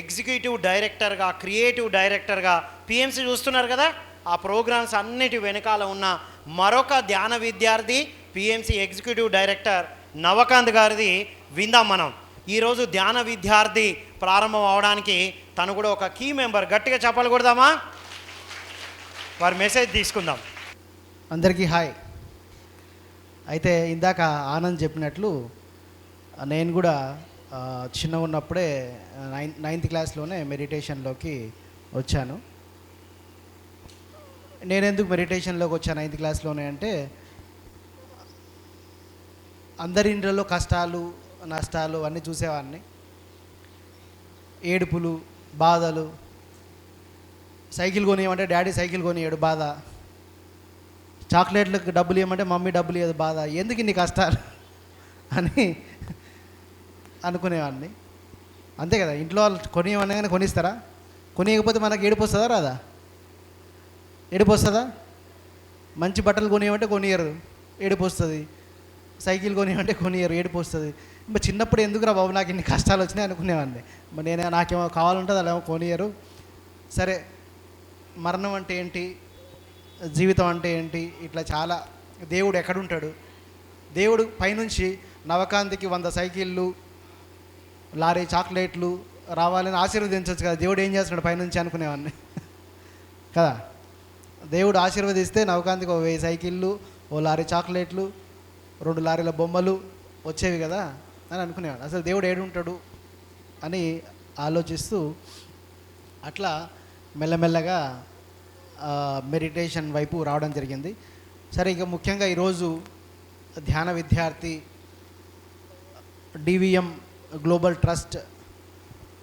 Executive డైరెక్టర్గా creative డైరెక్టర్గా PMC చూస్తున్నారు కదా? ఆ ప్రోగ్రామ్స్ అన్నిటి వెనకాల ఉన్న మరొక ధ్యాన విద్యార్థి పిఎంసి ఎగ్జిక్యూటివ్ డైరెక్టర్ నవకాంత్ గారిది విందాం మనం. ఈరోజు ధ్యాన విద్యార్థి ప్రారంభం అవడానికి తను కూడా ఒక కీ మెంబర్. గట్టిగా చెప్పాలి కొడదామా? వారి మెసేజ్ తీసుకుందాం. అందరికీ హాయ్. అయితే ఇందాక ఆనంద్ చెప్పినట్లు నేను కూడా చిన్న ఉన్నప్పుడే నైన్ నైన్త్ క్లాస్లోనే మెడిటేషన్లోకి వచ్చాను. నేను ఎందుకు మెడిటేషన్లోకి వచ్చాను నైన్త్ క్లాస్లోనే అంటే అందరి ఇంట్లో కష్టాలు నష్టాలు అన్నీ చూసేవాడిని ఏడుపులు బాధలు. సైకిల్ కొనియమంటే డాడీ సైకిల్ కొనియాడు బాధ. చాక్లెట్లకు డబ్బులు ఇవ్వమంటే మమ్మీ డబ్బులు ఇవ్వదు బాధ. ఎందుకు ఇన్ని కష్టాలు? అని అనుకునేవాడిని. అంతే కదా ఇంట్లో వాళ్ళు కొనియమనగానే కొనిస్తారా? కొనియకపోతే మనకు ఏడుపు వస్తుందా రాదా? ఏడుపు వస్తుందా? మంచి బట్టలు కొనియమంటే కొనియరు ఏడుపు వస్తుంది. సైకిల్ కొనియమంటే కొనియరు ఏడుపు వస్తుంది. మరి చిన్నప్పుడు ఎందుకురా బాబు నాకు ఇన్ని కష్టాలు వచ్చినాయి అనుకునేవాడిని. మరి నేనే నాకేమో కావాలంటే అలా ఏమో కొనియరు. సరే మరణం అంటే ఏంటి? జీవితం అంటే ఏంటి? ఇట్లా చాలా దేవుడు ఎక్కడుంటాడు? దేవుడు పైనుంచి నవకాంతికి వంద సైకిళ్ళు లారీ చాక్లెట్లు రావాలని ఆశీర్వదించవచ్చు కదా. దేవుడు ఏం చేస్తున్నాడు పైనుంచి అనుకునేవాడిని. కదా? దేవుడు ఆశీర్వదిస్తే నవకాంతికి ఒక వెయ్యి సైకిళ్ళు ఓ లారీ చాక్లెట్లు రెండు లారీల బొమ్మలు వచ్చేవి కదా అని అనుకునేవాడు. అసలు దేవుడు ఏడుంటాడు అని ఆలోచిస్తూ అట్లా మెల్లమెల్లగా మెడిటేషన్ వైపు రావడం జరిగింది. సరే ఇక ముఖ్యంగా ఈరోజు ధ్యాన విద్యార్థి DVM global trust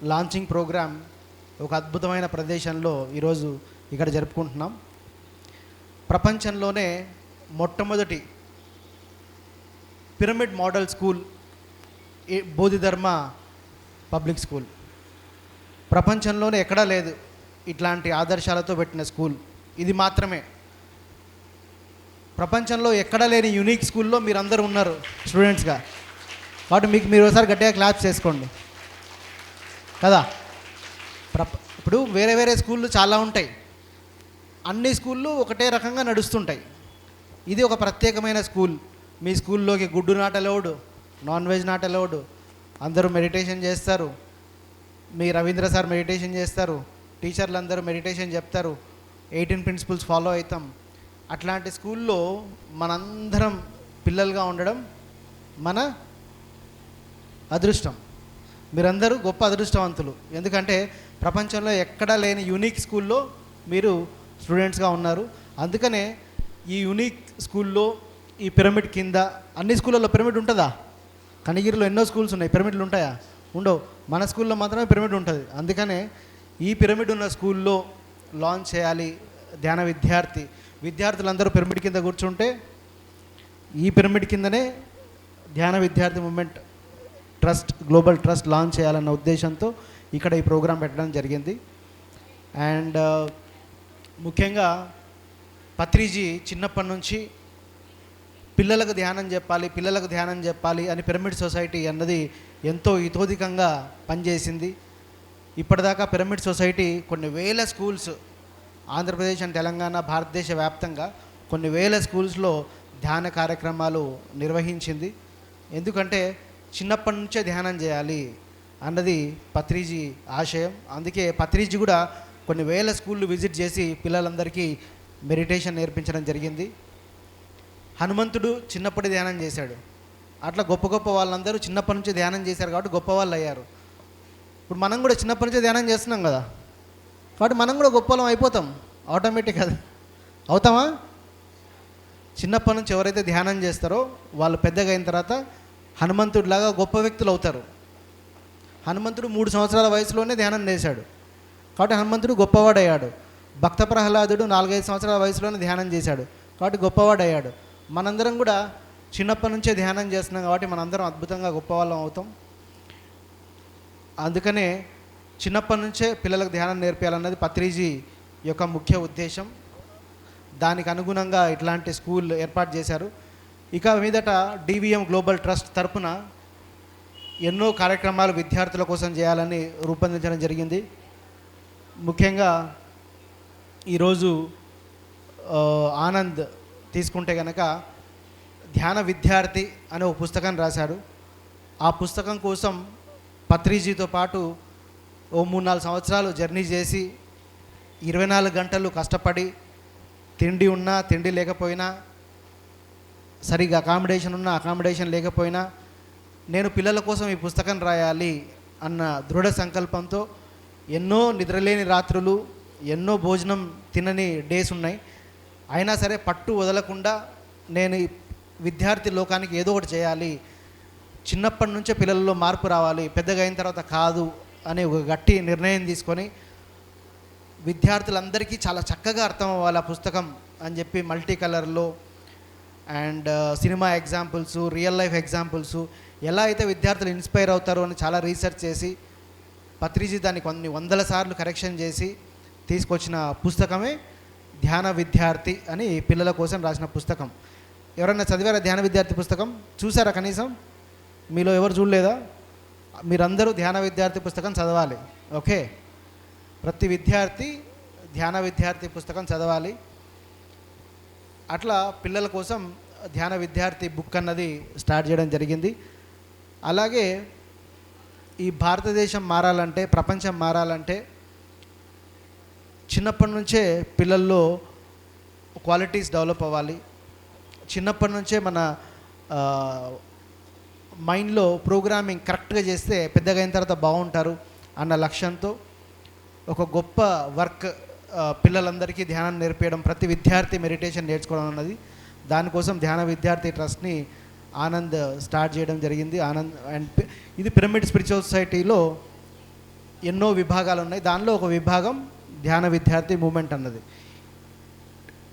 launching programme ఒక అద్భుతమైన ప్రదేశంలో ఈరోజు ఇక్కడ జరుపుకుంటున్నాం. ప్రపంచంలోనే మొట్టమొదటి pyramid model school Bodhidharma public school. ప్రపంచంలోనే ఎక్కడా లేదు ఇట్లాంటి ఆదర్శాలతో పెట్టిన స్కూల్. ఇది మాత్రమే. ప్రపంచంలో ఎక్కడా లేని యూనిక్ స్కూల్లో మీరందరూ ఉన్నారు స్టూడెంట్స్గా. కాబట్టి మీకు మీరు ఒకసారి గట్టిగా క్లాప్స్ చేసుకోండి. కదా? ప్రప ఇప్పుడు వేరే వేరే స్కూళ్ళు చాలా ఉంటాయి. అన్ని స్కూళ్ళు ఒకటే రకంగా నడుస్తుంటాయి. ఇది ఒక ప్రత్యేకమైన స్కూల్. మీ స్కూల్లోకి గుడ్డు not allowed non veg not allowed అందరూ మెడిటేషన్ చేస్తారు. మీ రవీంద్ర సార్ మెడిటేషన్ చేస్తారు. టీచర్లు అందరూ మెడిటేషన్ చెప్తారు. ఎయిటీన్ ప్రిన్సిపల్స్ ఫాలో అవుతాం అట్లాంటి స్కూల్లో మనందరం పిల్లలుగా ఉండడం మన అదృష్టం. మీరందరూ గొప్ప అదృష్టవంతులు. ఎందుకంటే ప్రపంచంలో ఎక్కడా లేని యూనిక్ స్కూల్లో మీరు స్టూడెంట్స్గా ఉన్నారు. అందుకనే ఈ యూనిక్ స్కూల్లో ఈ పిరమిడ్ కింద అన్ని స్కూళ్ళల్లో పిరమిడ్ ఉంటుందా? కనిగిరిలో ఎన్నో స్కూల్స్ ఉన్నాయి. పిరమిడ్లు ఉంటాయా? ఉండవు. మన స్కూల్లో మాత్రమే పిరమిడ్ ఉంటుంది. అందుకనే ఈ పిరమిడ్ ఉన్న స్కూల్లో లాంచ్ చేయాలి ధ్యాన విద్యార్థి. విద్యార్థులందరూ పిరమిడ్ కింద కూర్చుంటే ఈ పిరమిడ్ కిందనే ధ్యాన విద్యార్థి movement trust global trust launch చేయాలన్న ఉద్దేశంతో ఇక్కడ ఈ ప్రోగ్రాం పెట్టడం జరిగింది. అండ్ ముఖ్యంగా పత్రిజీ చిన్నప్పటి నుంచి పిల్లలకు ధ్యానం చెప్పాలి పిల్లలకు ధ్యానం చెప్పాలి అని పిరమిడ్ సొసైటీ అన్నది ఎంతో ఇతోధికంగా పనిచేసింది. ఇప్పటిదాకా పిరమిడ్ సొసైటీ కొన్ని వేల స్కూల్స్ ఆంధ్రప్రదేశ్ అండ్ తెలంగాణ భారతదేశ వ్యాప్తంగా కొన్ని వేల స్కూల్స్లో ధ్యాన కార్యక్రమాలు నిర్వహించింది. ఎందుకంటే చిన్నప్పటి నుంచే ధ్యానం చేయాలి అన్నది పత్రిజీ ఆశయం. అందుకే పత్రిజీ కూడా కొన్ని వేల స్కూళ్ళు విజిట్ చేసి పిల్లలందరికీ మెడిటేషన్ నేర్పించడం జరిగింది. హనుమంతుడు చిన్నప్పటి ధ్యానం చేశాడు. అట్లా గొప్ప గొప్ప వాళ్ళందరూ చిన్నప్పటి నుంచి ధ్యానం చేశారు కాబట్టి గొప్ప వాళ్ళు అయ్యారు. ఇప్పుడు మనం కూడా చిన్నప్పటి నుంచే ధ్యానం చేస్తున్నాం కదా. కాబట్టి మనం కూడా గొప్పలం అయిపోతాం. ఆటోమేటిక్ అది. అవుతామా? చిన్నప్పటి నుంచి ఎవరైతే ధ్యానం చేస్తారో వాళ్ళు పెద్దగా అయిన తర్వాత హనుమంతుడిలాగా గొప్ప వ్యక్తులు అవుతారు. హనుమంతుడు మూడు సంవత్సరాల వయసులోనే ధ్యానం చేశాడు. కాబట్టి హనుమంతుడు గొప్పవాడయ్యాడు. భక్త ప్రహ్లాదుడు నాలుగైదు సంవత్సరాల వయసులోనే ధ్యానం చేశాడు. కాబట్టి గొప్పవాడయ్యాడు. మనందరం కూడా చిన్నప్పటి నుంచే ధ్యానం చేస్తున్నాం కాబట్టి మనందరం అద్భుతంగా గొప్పవాళ్ళం అవుతాం. అందుకనే చిన్నప్పటి నుంచే పిల్లలకు ధ్యానం నేర్పించాలన్నది పత్రిజీ యొక్క ముఖ్య ఉద్దేశం. దానికి అనుగుణంగా ఇట్లాంటి స్కూల్ ఏర్పాటు చేశారు. ఇక మీదట డివిఎం గ్లోబల్ ట్రస్ట్ తరపున ఎన్నో కార్యక్రమాలు విద్యార్థుల కోసం చేయాలని రూపొందించడం జరిగింది. ముఖ్యంగా ఈరోజు ఆనంద్ తీసుకుంటే కనుక ధ్యాన విద్యార్థి అనే ఒక పుస్తకాన్ని రాశాడు. ఆ పుస్తకం కోసం పత్రిజీతో పాటు ఓ మూడు నాలుగు సంవత్సరాలు జర్నీ చేసి ఇరవై నాలుగు గంటలు కష్టపడి తిండి ఉన్నా తిండి లేకపోయినా సరిగా అకామిడేషన్ ఉన్నా అకామిడేషన్ లేకపోయినా నేను పిల్లల కోసం ఈ పుస్తకం రాయాలి అన్న దృఢ సంకల్పంతో ఎన్నో నిద్రలేని రాత్రులు ఎన్నో భోజనం తినని డేస్ ఉన్నాయి. అయినా సరే పట్టు వదలకుండా నేను విద్యార్థి లోకానికి ఏదో ఒకటి చేయాలి. చిన్నప్పటి నుంచే పిల్లల్లో మార్పు రావాలి పెద్దగా అయిన తర్వాత కాదు అనే ఒక గట్టి నిర్ణయం తీసుకొని విద్యార్థులందరికీ చాలా చక్కగా అర్థం అవ్వాలి ఆ పుస్తకం అని చెప్పి మల్టీ కలర్లో and cinema examples real life examples ఎలా అయితే విద్యార్థులు ఇన్స్పైర్ అవుతారో అని చాలా రీసెర్చ్ చేసి పత్రిజీ దాన్ని కొన్ని వందల సార్లు కరెక్షన్ చేసి తీసుకొచ్చిన పుస్తకమే ధ్యాన విద్యార్థి అని పిల్లల కోసం రాసిన పుస్తకం. ఎవరైనా చదివారా ధ్యాన విద్యార్థి పుస్తకం? చూసారా కనీసం? మీలో ఎవరు చూడలేదా? మీరందరూ ధ్యాన విద్యార్థి పుస్తకం చదవాలి ఓకే? ప్రతి విద్యార్థి ధ్యాన విద్యార్థి పుస్తకం చదవాలి. అట్లా పిల్లల కోసం ధ్యాన విద్యార్థి బుక్ అన్నది స్టార్ట్ చేయడం జరిగింది. అలాగే ఈ భారతదేశం మారాలంటే ప్రపంచం మారాలంటే చిన్నప్పటి నుంచే పిల్లల్లో క్వాలిటీస్ డెవలప్ అవ్వాలి. చిన్నప్పటి నుంచే మన మైండ్లో ప్రోగ్రామింగ్ కరెక్ట్గా చేస్తే పెద్దగా అయిన తర్వాత బాగుంటారు అన్న లక్ష్యంతో ఒక గొప్ప వర్క్ పిల్లలందరికీ ధ్యానం నేర్పించడం ప్రతి విద్యార్థి మెడిటేషన్ నేర్చుకోవడం అన్నది. దానికోసం ధ్యాన విద్యార్థి ట్రస్ట్ని ఆనంద్ స్టార్ట్ చేయడం జరిగింది. ఆనంద్ అండ్ ఇది పిరమిడ్ స్పిరిచువల్ సొసైటీలో ఎన్నో విభాగాలు ఉన్నాయి. దానిలో ఒక విభాగం ధ్యాన విద్యార్థి మూమెంట్ అన్నది.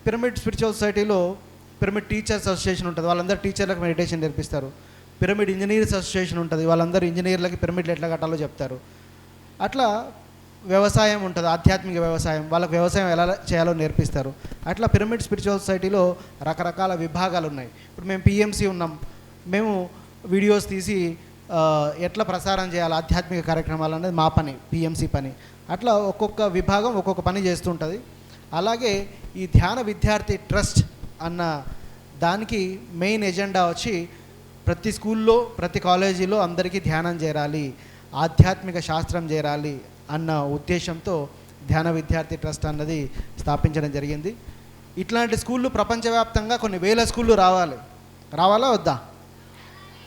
పిరమిడ్ స్పిరిచువల్ సొసైటీలో పిరమిడ్ టీచర్స్ అసోసియేషన్ ఉంటుంది. వాళ్ళందరూ టీచర్లకు మెడిటేషన్ నేర్పిస్తారు. పిరమిడ్ ఇంజనీర్స్ అసోసియేషన్ ఉంటుంది. వాళ్ళందరూ ఇంజనీర్లకి పిరమిడ్లు ఎట్లా కట్టాలో చెప్తారు. అట్లా వ్యవసాయం ఉంటుంది ఆధ్యాత్మిక వ్యవసాయం. వాళ్ళకి వ్యవసాయం ఎలా చేయాలో నేర్పిస్తారు. అట్లా పిరమిడ్ స్పిరిచువల్ సొసైటీలో రకరకాల విభాగాలు ఉన్నాయి ఇప్పుడు మేము పిఎంసి ఉన్నాం. మేము వీడియోస్ తీసి ఎట్లా ప్రసారం చేయాలి ఆధ్యాత్మిక కార్యక్రమాలు అనేది మా పని పిఎంసి పని. అట్లా ఒక్కొక్క విభాగం ఒక్కొక్క పని చేస్తుంటుంది. అలాగే ఈ ధ్యాన విద్యార్థి ట్రస్ట్ అన్న దానికి మెయిన్ ఎజెండా వచ్చి ప్రతి స్కూల్లో ప్రతి కాలేజీలో అందరికీ ధ్యానం చేరాలి. ఆధ్యాత్మిక శాస్త్రం చేరాలి. అన్న ఉద్దేశంతో ధ్యాన విద్యార్థి ట్రస్ట్ అన్నది స్థాపించడం జరిగింది. ఇట్లాంటి స్కూళ్ళు ప్రపంచవ్యాప్తంగా కొన్ని వేల స్కూళ్ళు రావాలి. రావాలా వద్దా?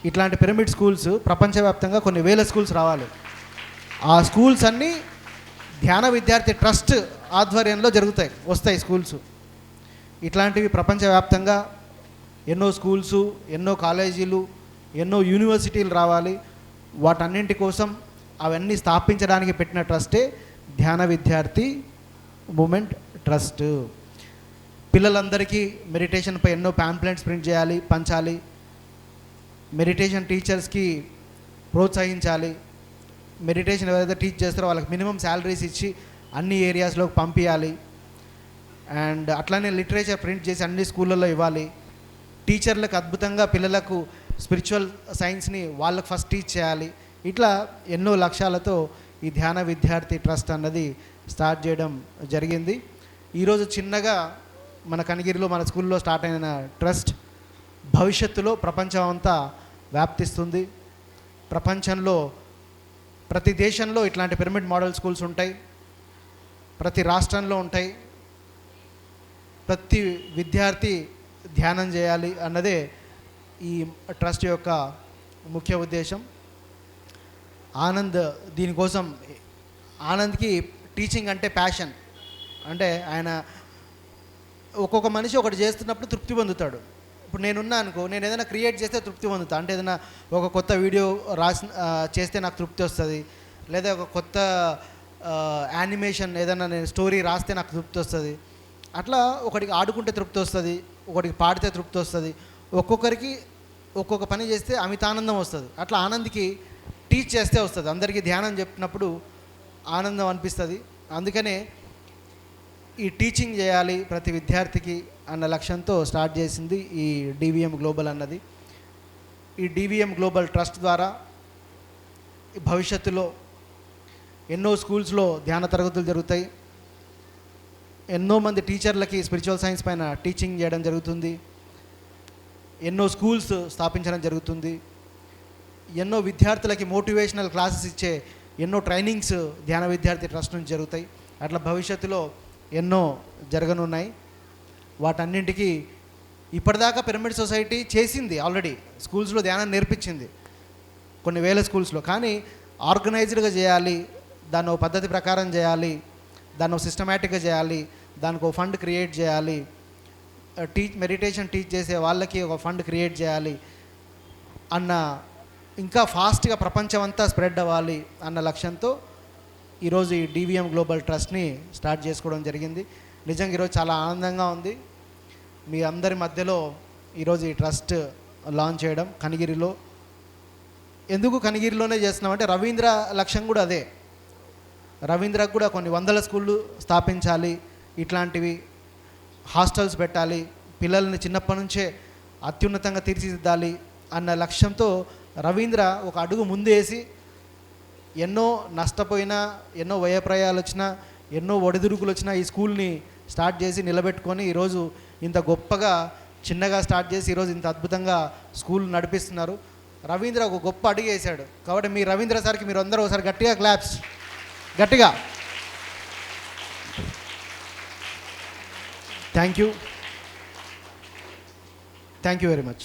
ఇట్లాంటి పిరమిడ్ స్కూల్స్ ప్రపంచవ్యాప్తంగా కొన్ని వేల స్కూల్స్ రావాలి. ఆ స్కూల్స్ అన్నీ ధ్యాన విద్యార్థి ట్రస్ట్ ఆధ్వర్యంలో జరుగుతాయి వస్తాయి స్కూల్స్. ఇట్లాంటివి ప్రపంచవ్యాప్తంగా ఎన్నో స్కూల్స్ ఎన్నో కాలేజీలు ఎన్నో యూనివర్సిటీలు రావాలి. వాటన్నింటి కోసం అవన్నీ స్థాపించడానికి పెట్టిన ట్రస్టే ధ్యాన విద్యార్థి మూమెంట్ ట్రస్ట్. పిల్లలందరికీ మెడిటేషన్పై ఎన్నో ప్యాంప్లెట్స్ ప్రింట్ చేయాలి పంచాలి. మెడిటేషన్ టీచర్స్కి ప్రోత్సహించాలి. మెడిటేషన్ ఎవరైతే టీచ్ చేస్తారో వాళ్ళకి మినిమం శాలరీస్ ఇచ్చి అన్ని ఏరియాస్లోకి పంపించాలి అండ్ అట్లానే లిటరేచర్ ప్రింట్ చేసి అన్ని స్కూళ్ళల్లో ఇవ్వాలి. టీచర్లకు అద్భుతంగా పిల్లలకు స్పిరిచువల్ సైన్స్ని వాళ్ళకి ఫస్ట్ టీచ్ చేయాలి. ఇట్లా ఎన్నో లక్ష్యాలతో ఈ ధ్యాన విద్యార్థి ట్రస్ట్ అన్నది స్టార్ట్ చేయడం జరిగింది. ఈరోజు చిన్నగా మన కనిగిరిలో మన స్కూల్లో స్టార్ట్ అయిన ట్రస్ట్ భవిష్యత్తులో ప్రపంచం అంతా వ్యాప్తిస్తుంది. ప్రపంచంలో ప్రతి దేశంలో ఇట్లాంటి పిరమిడ్ మోడల్ స్కూల్స్ ఉంటాయి. ప్రతి రాష్ట్రంలో ఉంటాయి. ప్రతి విద్యార్థి ధ్యానం చేయాలి అన్నదే ఈ ట్రస్ట్ యొక్క ముఖ్య ఉద్దేశం. ఆనంద్ దీనికోసం ఆనంద్కి టీచింగ్ అంటే ప్యాషన్ అంటే ఆయన ఒక్కొక్క మనిషి ఒకటి చేస్తున్నప్పుడు తృప్తి పొందుతాడు. ఇప్పుడు నేనున్నా అనుకో నేను ఏదైనా క్రియేట్ చేస్తే తృప్తి పొందుతాను అంటే ఏదైనా ఒక కొత్త వీడియో రాసి చేస్తే నాకు తృప్తి వస్తుంది. లేదా ఒక కొత్త యానిమేషన్ ఏదైనా నేను స్టోరీ రాస్తే నాకు తృప్తి వస్తుంది. అట్లా ఒకటికి ఆడుకుంటే తృప్తి వస్తుంది ఒకటికి పాడితే తృప్తి వస్తుంది. ఒక్కొక్కరికి ఒక్కొక్క పని చేస్తే అమితానందం వస్తుంది. అట్లా ఆనంద్కి టీచ్ చేస్తే వస్తుంది. అందరికీ ధ్యానం చెప్పినప్పుడు ఆనందం అనిపిస్తుంది. అందుకనే ఈ టీచింగ్ చేయాలి ప్రతి విద్యార్థికి అన్న లక్ష్యంతో స్టార్ట్ చేసింది ఈ డివిఎం గ్లోబల్ అన్నది. ఈ డివిఎం గ్లోబల్ ట్రస్ట్ ద్వారా భవిష్యత్తులో ఎన్నో స్కూల్స్లో ధ్యాన తరగతులు జరుగుతాయి. ఎన్నో మంది టీచర్లకి స్పిరిచువల్ సైన్స్ పైన టీచింగ్ చేయడం జరుగుతుంది. ఎన్నో స్కూల్స్ స్థాపించడం జరుగుతుంది. ఎన్నో విద్యార్థులకి మోటివేషనల్ క్లాసెస్ ఇచ్చే ఎన్నో ట్రైనింగ్స్ ధ్యాన విద్యార్థి ట్రస్ట్ నుంచి జరుగుతాయి. అట్లా భవిష్యత్తులో ఎన్నో జరగనున్నాయి. వాటన్నింటికి ఇప్పటిదాకా పిరమిడ్ సొసైటీ చేసింది ఆల్రెడీ స్కూల్స్లో ధ్యానం నేర్పించింది కొన్ని వేల స్కూల్స్లో. కానీ ఆర్గనైజ్డ్గా చేయాలి దాన్ని ఒక పద్ధతి ప్రకారం చేయాలి దాన్ని సిస్టమేటిక్గా చేయాలి దానికి ఒక ఫండ్ క్రియేట్ చేయాలి టీచ్ మెడిటేషన్ టీచ్ చేసే వాళ్ళకి ఒక ఫండ్ క్రియేట్ చేయాలి అన్న ఇంకా ఫాస్ట్గా ప్రపంచం అంతా స్ప్రెడ్ అవ్వాలి అన్న లక్ష్యంతో ఈరోజు ఈ డివిఎం గ్లోబల్ ట్రస్ట్ని స్టార్ట్ చేసుకోవడం జరిగింది. నిజంగా ఈరోజు చాలా ఆనందంగా ఉంది. మీ అందరి మధ్యలో ఈరోజు ఈ ట్రస్ట్ లాంచ్ చేయడం కనిగిరిలో. ఎందుకు కనిగిరిలోనే చేస్తున్నామంటే రవీంద్ర లక్ష్యం కూడా అదే. రవీంద్రకు కూడా కొన్ని వందల స్కూళ్ళు స్థాపించాలి ఇట్లాంటివి హాస్టల్స్ పెట్టాలి పిల్లల్ని చిన్నప్పటి నుంచే అత్యున్నతంగా తీర్చిదిద్దాలి అన్న లక్ష్యంతో రవీంద్ర ఒక అడుగు ముందేసి ఎన్నో నష్టపోయినా ఎన్నో వ్యయప్రయాలు వచ్చినా ఎన్నో ఒడిదుడుకులు వచ్చినా ఈ స్కూల్ని స్టార్ట్ చేసి నిలబెట్టుకొని ఈరోజు ఇంత గొప్పగా చిన్నగా స్టార్ట్ చేసి ఈరోజు ఇంత అద్భుతంగా స్కూల్ నడిపిస్తున్నారు. రవీంద్ర ఒక గొప్ప అడుగు వేశాడు. కాబట్టి మీ రవీంద్ర సార్కి మీరు అందరూ ఒకసారి గట్టిగా క్లాప్స్ గట్టిగా. Thank you thank you very much